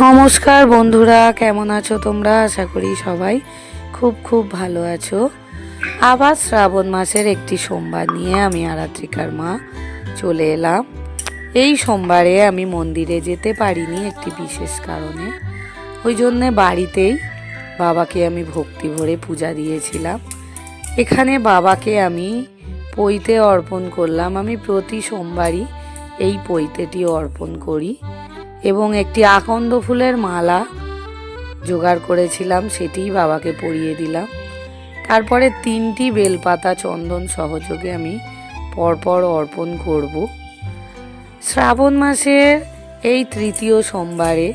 নমস্কার বন্ধুরা, কেমন আছো তোমরা? আশা করি সবাই খুব খুব ভালো আছো। আবার শ্রাবণ মাসের একটি সোমবার নিয়ে আমি আরাত্রিকার মা চলে এলাম। এই সোমবারে আমি মন্দিরে যেতে পারিনি একটি বিশেষ কারণে। ওই জন্যে বাড়িতেই বাবাকে আমি ভক্তি ভরে পূজা দিয়েছিলাম। এখানে বাবাকে আমি পৈতে অর্পণ করলাম। আমি প্রতি সোমবারই এই পৈতেটি অর্পণ করি। এবং একটি আকন্দ ফুলের মালা জোগাড় করেছিলাম, সেটিই বাবাকে পরিয়ে দিলাম। তারপরে তিনটি বেলপাতা চন্দন সহযোগে আমি পরপর অর্পণ করব। শ্রাবণ মাসের এই তৃতীয় সোমবারে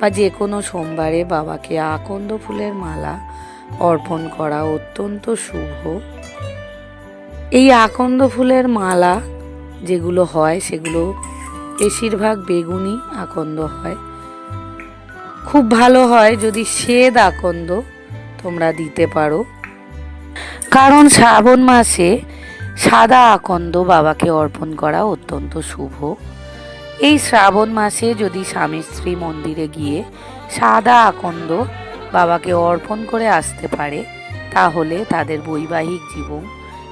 বা যে কোনো সোমবারে বাবাকে আকন্দ ফুলের মালা অর্পণ করা অত্যন্ত শুভ। এই আকন্দ ফুলের মালা যেগুলো হয়, সেগুলো বেশিরভাগ বেগুনি আকন্দ হয়। খুব ভালো হয় যদি শ্বেদ আকন্দ তোমরা দিতে পারো। কারণ শ্রাবণ মাসে সাদা আকন্দ বাবাকে অর্পণ করা অত্যন্ত শুভ। এই শ্রাবণ মাসে যদি স্বামী স্ত্রী মন্দিরে গিয়ে সাদা আকন্দ বাবাকে অর্পণ করে আসতে পারে, তাহলে তাদের বৈবাহিক জীবন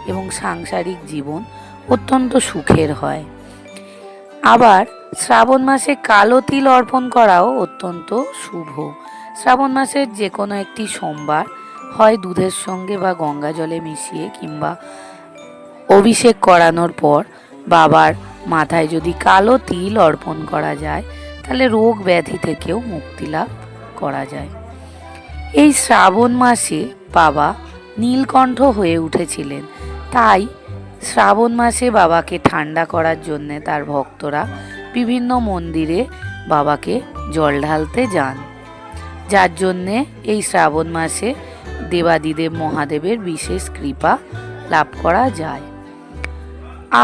এবং সাংসারিক জীবন অত্যন্ত সুখের হয়। আবার শ্রাবণ মাসে কালো তিল অর্পণ করাও অত্যন্ত শুভ। শ্রাবণ মাসের যে কোনো একটি সোমবার হয় দুধের সঙ্গে বা গঙ্গা জলে মিশিয়ে কিংবা অভিষেক করানোর পর বাবার মাথায় যদি কালো তিল অর্পণ করা যায়, তাহলে রোগ ব্যাধি থেকেও মুক্তি লাভ করা যায়। এই শ্রাবণ মাসে বাবা নীলকণ্ঠ হয়ে উঠেছিলেন। তাই শ্রাবণ মাসে বাবাকে ঠান্ডা করার জন্যে তার ভক্তরা বিভিন্ন মন্দিরে বাবাকে জল ঢালতে যান। যার জন্যে এই শ্রাবণ মাসে দেবাদিদেব মহাদেবের বিশেষ কৃপা লাভ করা যায়।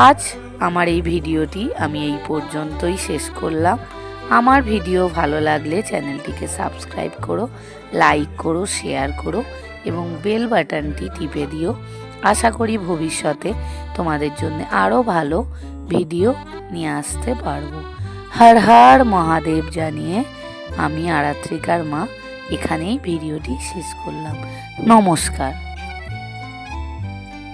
আজ আমার এই ভিডিওটি আমি এই পর্যন্তই শেষ করলাম। আমার ভিডিও ভালো লাগলে চ্যানেলটিকে সাবস্ক্রাইব করো, লাইক করো, শেয়ার করো এবং বেল বাটনটি টিপে দিও। আশা করি ভবিষ্যতে তোমাদের জন্য আরও ভালো ভিডিও নিয়ে আসতে পারব। হর হর মহাদেব জানিয়ে আমি আরাত্রিকার মা, এখানেই ভিডিওটি শেষ করলাম। নমস্কার।